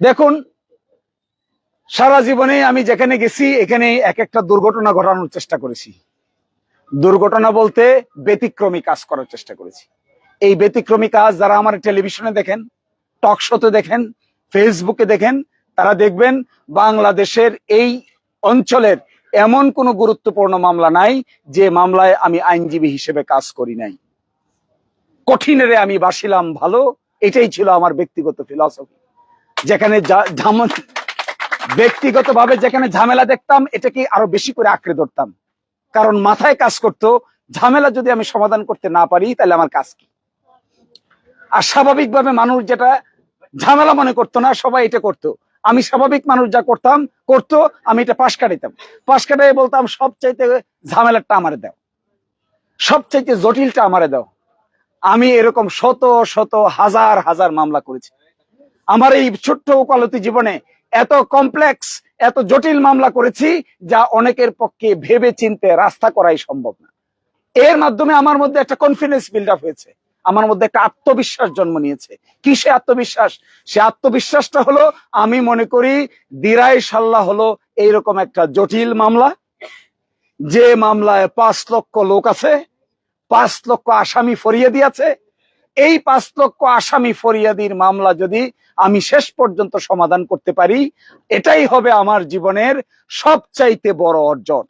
দেখুন, সারা জীবনে আমি যেখানে গেছি এখানে এক একটা দুর্ঘটনা ঘটানোর চেষ্টা করেছি। দুর্ঘটনা বলতে ব্যতিক্রমী কাজ করার চেষ্টা করেছি। এই ব্যতিক্রমী কাজ যারা আমার টেলিভিশনে দেখেন, টক শোতে দেখেন, ফেসবুকে দেখেন, তারা দেখবেন বাংলাদেশের এই অঞ্চলের এমন কোনো গুরুত্বপূর্ণ মামলা নাই যে মামলায় আমি আইনজীবী হিসেবে কাজ করি নাই। কঠিনেরে আমি বাসিলাম ভালো, এটাই ছিল আমার ব্যক্তিগত ফিলসফি যেখানে ঝাম- ব্যক্তিগতভাবে যেখানে ঝামেলা দেখতাম এটাকে আরও বেশি করে আঁকড়ে ধরতাম। কারণ মাথায় কাজ করতো, ঝামেলা যদি আমি সমাধান করতে না পারি, তাহলে আমার কাজ কি? আর স্বাভাবিকভাবে মানুষ যেটা ঝামেলা মনে করতো না, সবাই এটা করতো। আমি স্বাভাবিক মানুষ যা করতাম, করতো, আমি এটা পাশ কাটাইতাম। পাশ কাটাই বলতাম, সবচাইতে ঝামেলাটা আমারে দাও। সবচাইতে জটিলটা আমারে দাও। আমি এরকম শত শত, হাজার হাজার মামলা করেছি। আমার এই ছোট্ট ওকালতি জীবনে এত কমপ্লেক্স এত জটিল মামলা করেছি যা অনেকের পক্ষে ভেবে চিনতে রাস্তা করাই সম্ভব না। এর মাধ্যমে আমার মধ্যে একটা কনফিডেন্স বিল্ড আপ হয়েছে। আমার মধ্যে একটা আত্মবিশ্বাস জন্ম নিয়েছে। কিসে আত্মবিশ্বাস? সে আত্মবিশ্বাসটা হলো, আমি মনে করি দিরাই সাল্লাহ হলো এইরকম একটা জটিল মামলা। যে মামলায় পাঁচ লক্ষ লোক আছে, পাঁচ লক্ষ আসামি ফরিয়ে আছে এই পাঁচ লক্ষ আসামি ফরিয়াদির মামলা যদি আমি শেষ পর্যন্ত সমাধান করতে পারি, এটাই হবে আমার জীবনের সবচাইতে বড় অর্জন।